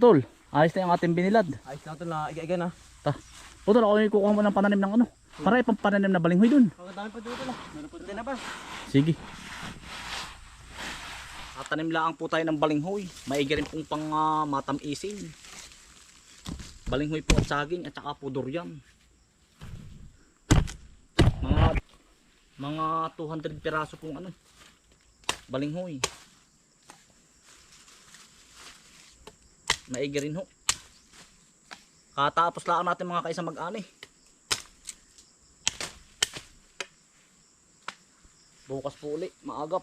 Utol, ayos na yung ating binilad. Ayos lang ito na iga-iga na. Ta. Utol, ako yung kukuha mo ng pananim ng ano. Para pang pananim na balinghoy dun. Ang dami pa dito na. Meron pa dito na ba? Sige. Tatanim lang po tayo ng balinghoy. Maigi rin pong pang uh, matamisin. Balinghoy po at saging at saka po durian. Mga mga 200 piraso pong ano. Balinghoy. Maigi rin ho. Katapos lang natin mga kaisa mag-ani. Bukas po uli, maagap.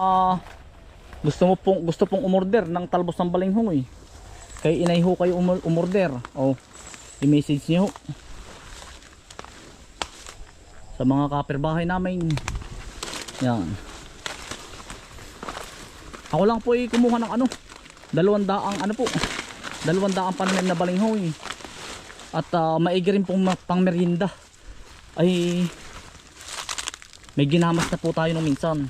Ah, gusto mo pong gusto pong umorder ng talbos ng balinghoy. Kay inay ho kayo umor- umorder. Oh, i-message niyo. Sa mga kapirbahay namin. Yan. Ako lang po ay kumuha ng ano, dalawang daang ano po, dalawang daang pananim na balinghoy. At ah, maigi rin pong pang merienda. Ay may ginamas na po tayo nung minsan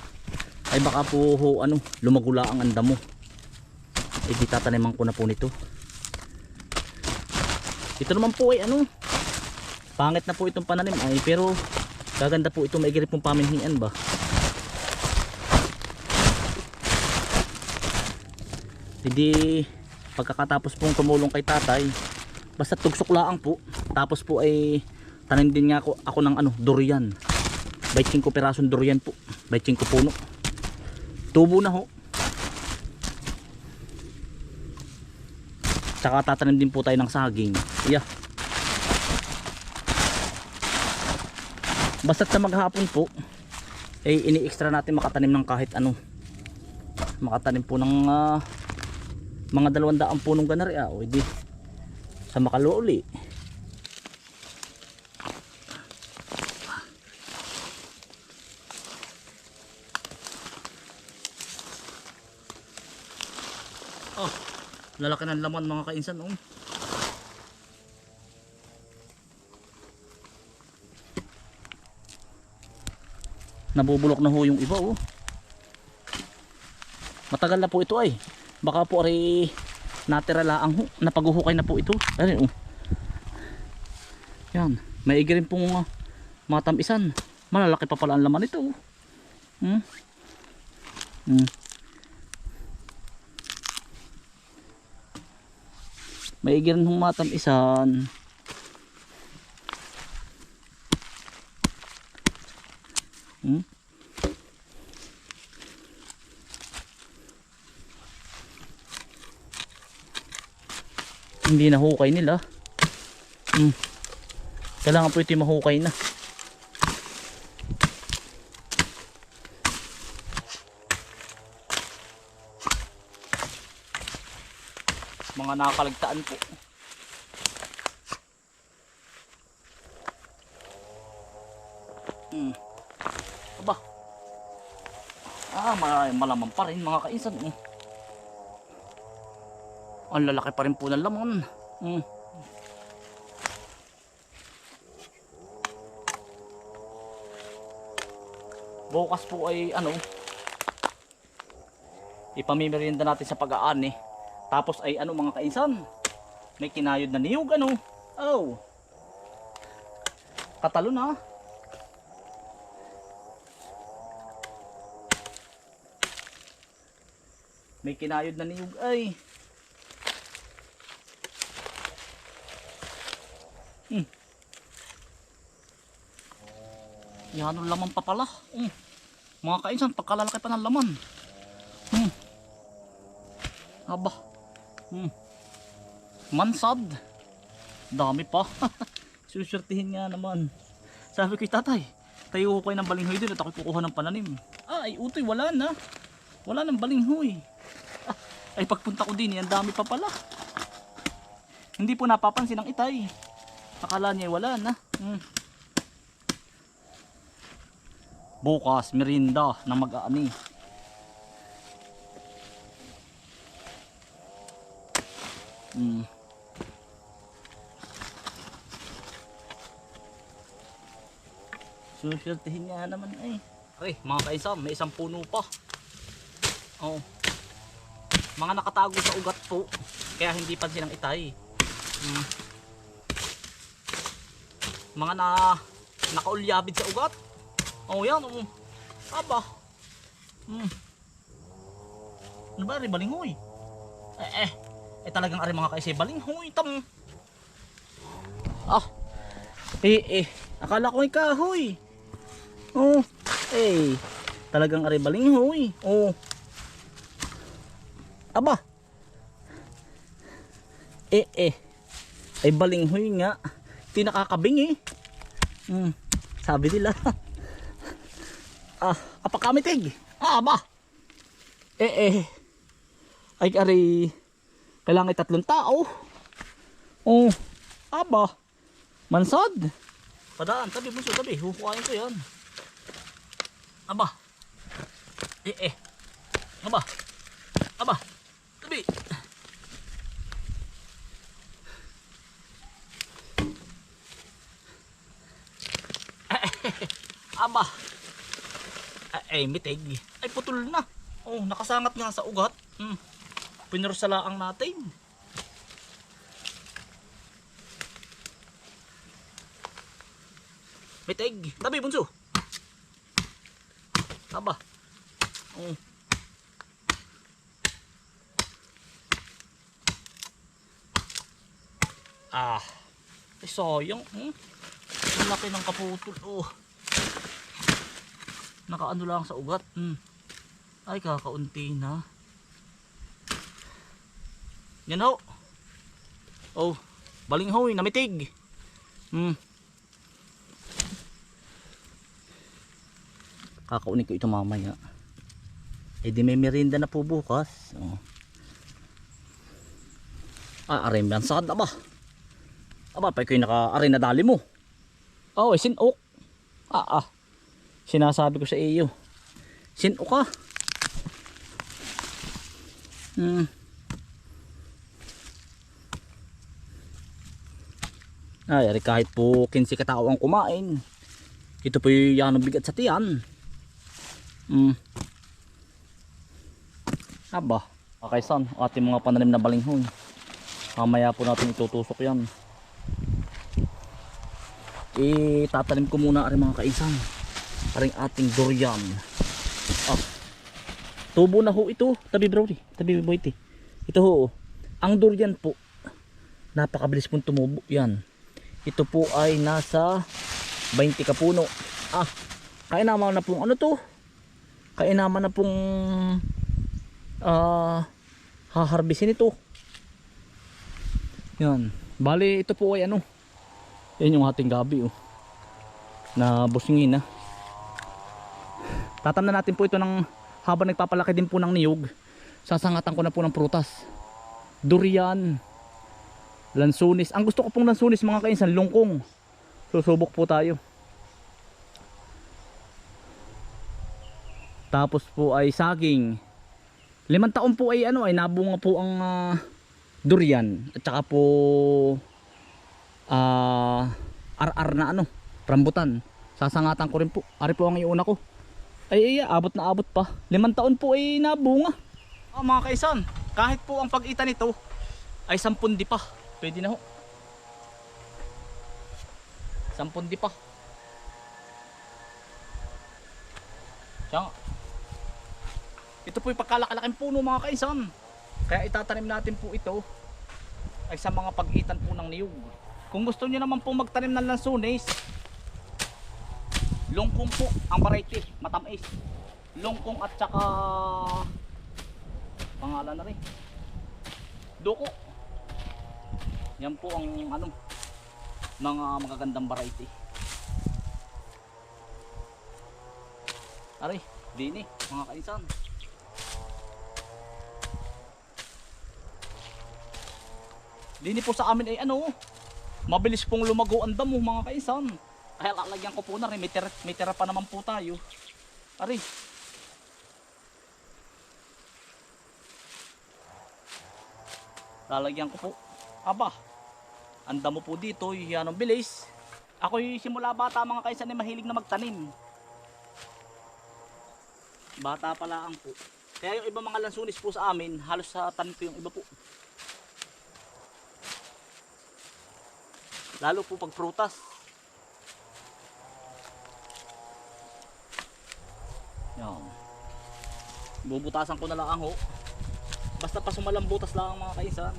ay baka po ho, ano, lumagula ang anda mo. Eh di tataniman ko na po nito. Ito naman po ay ano, pangit na po itong pananim ay pero gaganda po ito maigiri pong paminhian ba. Hindi pagkakatapos pong tumulong kay tatay, basta tugsok laang po. Tapos po ay tanim din nga ako, ako ng ano, durian. Baiting ko perasong durian po. Baiting ko puno. Tubo na ho. Tsaka tatanim din po tayo ng saging. Yeah. Basta't sa maghapon po, eh ini-extra natin makatanim ng kahit ano. Makatanim po ng ah, mga dalawang daang punong ganari ah. O di sa makaluuli. Oh, lalaki ng laman mga kainsan oh. Nabubulok na ho yung iba oh. Matagal na po ito ay. Baka po ari natira laang ho. Napaguhukay na po ito. Ano oh. Yan. Maigi rin pong uh, matamisan. Malalaki pa pala ang laman ito. oh. Hmm? Hmm. Maigi rin hong matamisan. Hmm? Hindi na hukay nila. Hmm. Kailangan po ito mahukay na. Mga nakaligtaan po. Hmm. Aba. Ah, mal malaman pa rin mga kainsan. Hmm. Ang lalaki pa rin po ng laman. Hmm. Bukas po ay ano ipamimerienda natin sa pag-aani. Tapos ay ano mga kainsan? May kinayod na niyog ano? Oh. Katalo na. May kinayod na niyog ay. Hmm. Yan ang laman pa pala. Hmm. Mga kainsan, pagkalalaki pa ng laman. Hmm. Aba. Hmm. Mansad. Dami pa. Susurtihin nga naman. Sabi ko tatay, tayo ko kayo ng balinghoy doon at ako kukuha ng pananim. Ay utoy, wala na. Wala nang balinghoy. Ay pagpunta ko din, ang dami pa pala. Hindi po napapansin ang itay. Akala niya wala na. Hmm. Bukas, merinda na mag-aani. Mm. Susultihin nga naman ay. Ay, mga kaisam, may isang puno pa. Oo. Mga nakatago sa ugat po. Kaya hindi pa silang itay. Mm. Mga na nakaulyabid sa ugat. Oh, yan. Oh. Aba. Hmm. Ano ba, ribalingoy? Eh, eh. Eh, talagang ari mga kaisay balinghoy. Tam. Ah. Eh, eh. Akala ko ikaw, hoy. Oh. Eh. Talagang ari balinghoy. Oh. Aba. Eh, eh. Ay balinghoy nga. Hindi nakakabing eh. Hmm. Sabi nila. ah, apakamitig. Ah, aba. Eh, eh. Ay, ari. Kailangan tatlong tao. Oh. Aba. Mansad. Padaan, tabi mo tabi. Huhukain ko yan. Aba. Eh, eh. Aba. Aba. Tabi. Aba. Ay, ay, mitig. Ay, putol na. Oh, nakasangat nga sa ugat. Hmm. Pinursalaang natin. Mitig. Tabi, bunso. Aba. Oh. Ah. Ay, sayang. Hmm? Ang laki ng kaputol. Oh. Nakaano lang sa ugat. Hmm. Ay, kakaunti na. Yan ho. Oh. Balinghoy, namitig. Hmm. Kakaunin ko ito mamaya. Eh di may merienda na po bukas. Oh. Ah, aray yan sakad na ba? Aba, pa yung naka-aray na dali mo. Oh, eh, sinok. Ah, ah. Sinasabi ko sa iyo. Sinok ka. Hmm. Ay, kahit po 15 katao ang kumain. Ito po yan ang bigat sa tiyan. Hmm. Aba, okay son, ating mga pananim na balinghoy. Mamaya po natin itutusok yan. Itatanim ko muna ang mga kaisan. Aring ating durian. Ah. Tubo na ho ito. Tabi brody. Tabi boyti. Ito ho. Ang durian po. Napakabilis pong tumubo. Yan. Ito po ay nasa 20 kapuno. Ah. Kainaman na pong ano to? Kainaman na pong ah haharbisin ito. Yan. Bali ito po ay ano? Yan yung ating gabi oh. Na busingin na. Tatamnan natin po ito ng habang nagpapalaki din po ng niyog. Sasangatan ko na po ng prutas. Durian. Lansunis. Ang gusto ko pong lansunis mga kainsan, lungkong. Susubok po tayo. Tapos po ay saging. Limang taon po ay ano ay nabunga po ang ah, durian at saka po ah ar-ar na ano, rambutan. Sasangatan ko rin po. Ari po ang iuna ko. Ay, ay, abot na abot pa. Limang taon po ay nabunga. Oh, mga kaisan, kahit po ang pag-ita nito ay sampundi pa. Pwede na ho. Sampundi pa. Siya. Ito po yung pagkalakalaking puno mga kaisan. Kaya itatanim natin po ito ay sa mga pag-itan po ng niyog. Kung gusto niyo naman po magtanim ng lansunis, longkong po ang variety, matamis. Longkong at saka pangalan na rin. Duko. Yan po ang ano mga magagandang variety. Aray, dini, mga kainsan. Dini po sa amin ay ano, mabilis pong lumago ang damo mga kaisan. Kaya lalagyan ko po na rin, may tira, may tira pa naman po tayo. Ari. Lalagyan ko po. Aba, ang damo po dito, yan ang bilis. Ako'y simula bata mga kaisan ay mahilig na magtanim. Bata pala ang po. Kaya yung iba mga lansunis po sa amin, halos sa tanim ko yung iba po. Lalo po pag prutas. Yan. Bubutasan ko na lang ho. Basta pa sumalang butas lang mga kaisan.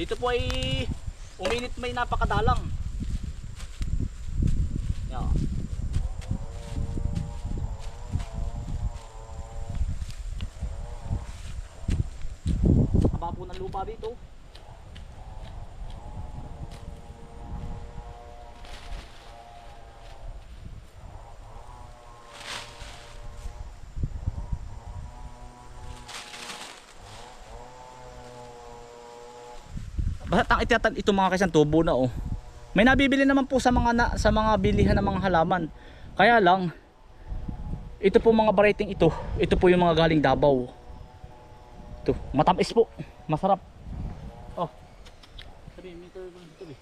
Dito po ay uminit may napakadalang. Yan. Haba po ng lupa dito. Basta ang itatan ito mga kaisan tubo na oh. May nabibili naman po sa mga na, sa mga bilihan ng mga halaman. Kaya lang ito po mga barating ito, ito po yung mga galing Davao. Ito, matamis po, masarap. Oh. Sabi, meter dito eh.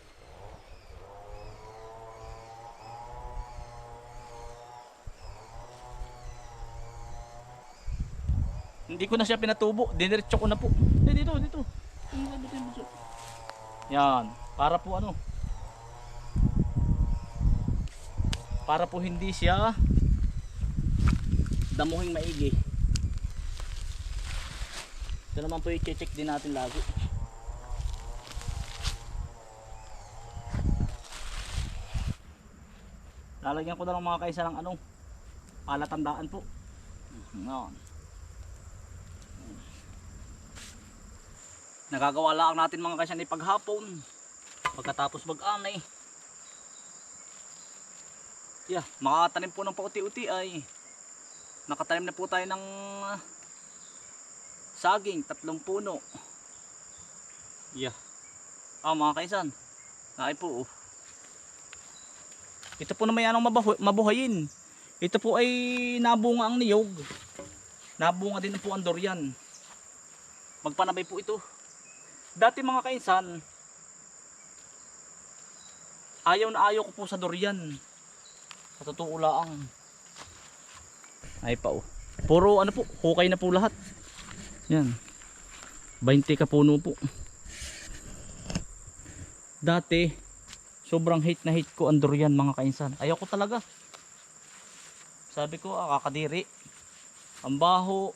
Hindi ko na siya pinatubo, diniretso ko na po. Eh, dito, dito. Dito, dito, dito. Yan, para po ano? Para po hindi siya damuhing maigi. Ito naman po i-check din natin lagi. Lalagyan ko na lang mga kaisa ng ano, palatandaan po. Yan. Nagagawa lang natin mga kaisa ni paghapon. Pagkatapos mag-anay. Yeah, makatanim po ng pauti-uti ay nakatanim na po tayo ng ah, saging, tatlong puno. Yeah. Ah, mga kaisan. Naay po. oh. Ito po naman yan ang mabuhayin. Ito po ay nabunga ang niyog. Nabunga din po ang durian. Magpanabay po ito. Dati mga kainsan, ayaw na ayaw ko po sa durian. Sa totoo lang. Ay pa oh. Puro ano po, hukay na po lahat. Yan. 20 ka puno po. Dati, sobrang hate na hate ko ang durian mga kainsan. Ayaw ko talaga. Sabi ko, ah, kakadiri. Ang baho.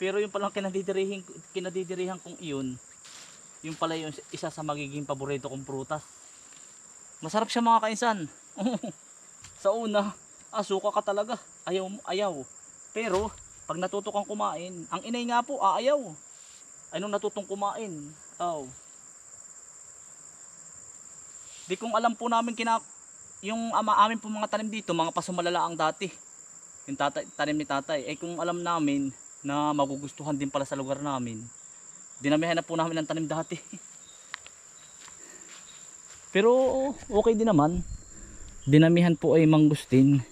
Pero yung palang kinadidirihin, kinadidirihan kong iyon, yung pala yung isa sa magiging paborito kong prutas. Masarap siya mga kainsan. sa una, ah, suka ka talaga. Ayaw, ayaw. Pero, pag natuto kumain, ang inay nga po, aayaw. Ay natutong kumain. Oh. Di kong alam po namin kina yung ama amin po mga tanim dito, mga pasumalala ang dati. Yung tatay, tanim ni tatay. Eh kung alam namin na magugustuhan din pala sa lugar namin, dinamihan na po namin ang tanim dati. Pero okay din naman. Dinamihan po ay mangustin.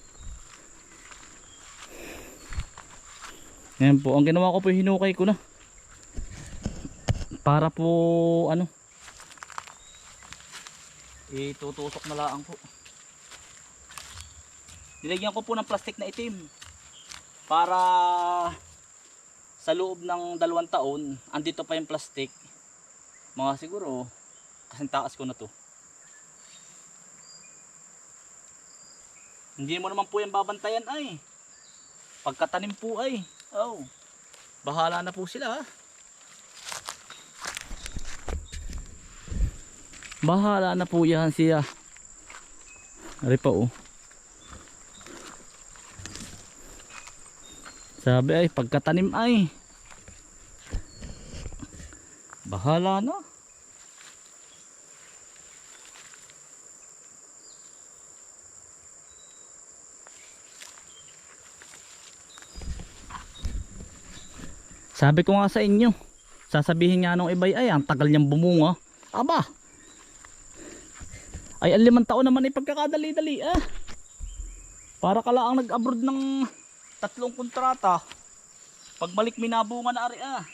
Ngayon po, ang ginawa ko po hinukay ko na. Para po ano, itutusok na lang po. Nilagyan ko po ng plastic na itim para sa loob ng dalawang taon, andito pa yung plastic. Mga siguro, kasing taas ko na to. Hindi mo naman po yung babantayan ay. Pagkatanim po ay. Oh. Bahala na po sila. ah. Bahala na po yan siya. Ari pa oh. Sabi ay pagkatanim ay. Bahala na. Sabi ko nga sa inyo, sasabihin nga nung ibay ay ang tagal niyang bumunga. Aba, ay ang limang taon naman ay pagkakadali-dali ah. Para ka lang nag-abroad ng tatlong kontrata. Pagbalik minabunga na ari ah.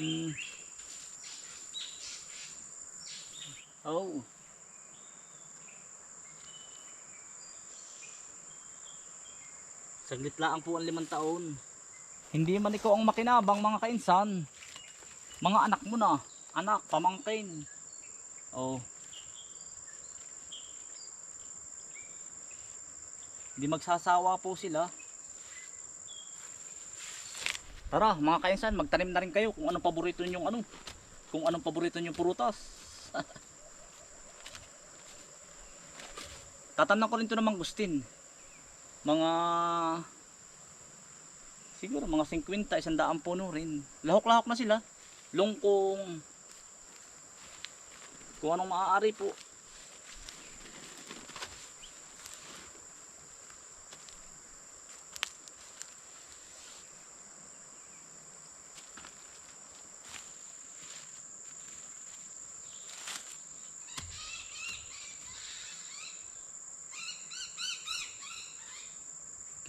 Mm. Oh. Saglit lang po ang limang taon. Hindi man ikaw ang makinabang mga kainsan. Mga anak mo na. Anak, pamangkin. Oh. Hindi magsasawa po sila. Tara, mga kainsan, magtanim na rin kayo kung anong paborito ninyong ano. Kung anong paborito ninyong prutas. Tatanong ko rin to ng mangustin. Mga siguro mga 50, isang daang puno rin. Lahok-lahok na sila. Lungkong. Kung anong maaari po.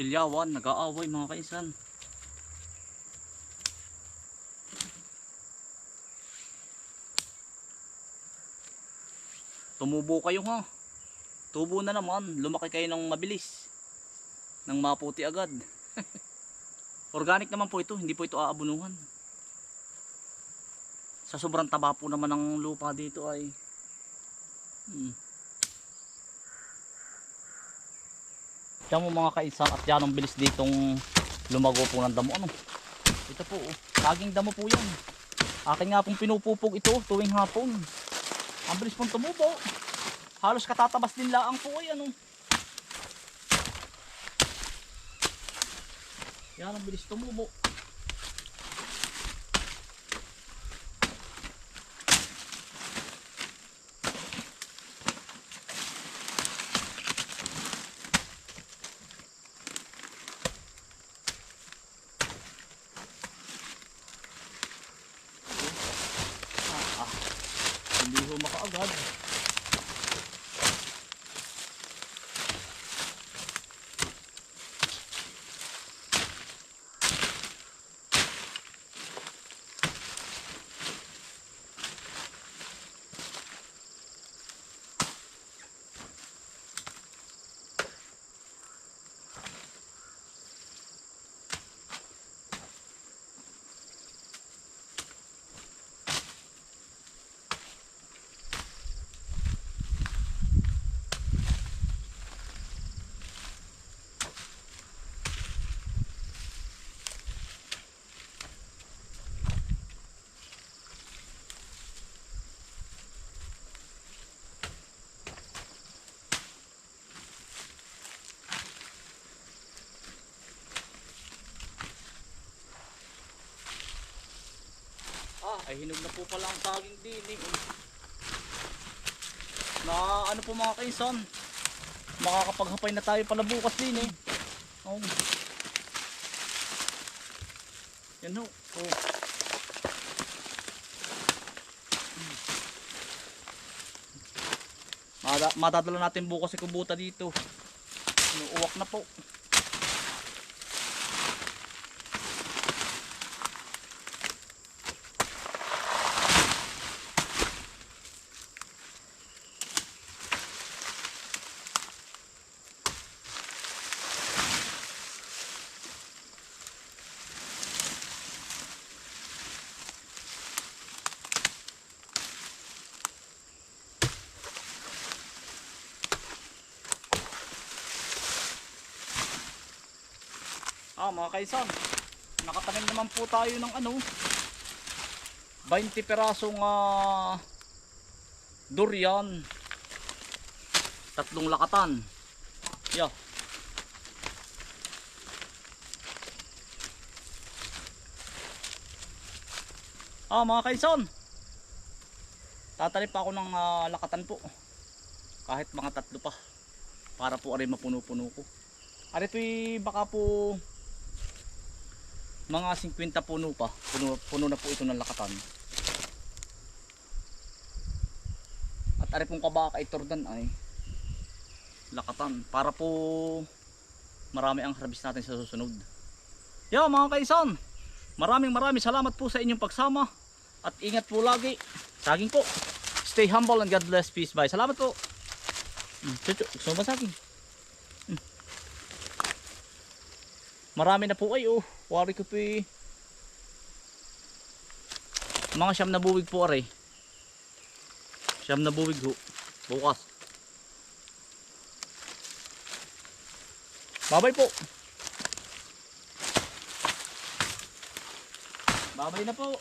Kilyawan, nag-aaway mga kaisan. Tumubo kayo ha. Tubo na naman, lumaki kayo ng mabilis. Nang maputi agad. Organic naman po ito, hindi po ito aabunuhan. Sa sobrang taba po naman ng lupa dito ay hmm. Yan mo mga kainsan at yan ang bilis ditong lumago po ng damo. Ano? Ito po, oh. saging damo po yan. Akin nga pong pinupupog ito tuwing hapon. Ang bilis pong tumubo. Halos katatabas din laang po ay ano. Yan ang bilis tumubo. Ah, ah. Hindi ho ay hinog na po pala ang saging eh. Na ano po mga kainsan, makakapaghapay na tayo pala bukas din eh. Oh. Yan ho. Oh. Hmm. Mada- madadala natin bukas si kubuta dito. Inuuwak na po. Ah, mga kaisan, nakatanim naman po tayo ng ano, 20 perasong ah, durian. Tatlong lakatan. Yeah. Ah, mga kaisan. Tatanim pa ako ng ah, lakatan po. Kahit mga tatlo pa. Para po aray mapuno-puno ko. Ari ito'y baka po mga 50 puno pa. Puno, puno na po ito ng lakatan. At ari pong kabaka itordan ay lakatan. Para po marami ang harvest natin sa susunod. Yo mga kaisan, maraming maraming salamat po sa inyong pagsama At ingat po lagi. Saging po. Stay humble and God bless. Peace. Bye. Salamat po. Mm, chuchu. Gusto mo ba? Mm. Marami na po ay oh. Wari ko po eh. Mga siyam na buwig po aray. Siyam na buwig ho. Bukas. Babay po. Babay na po.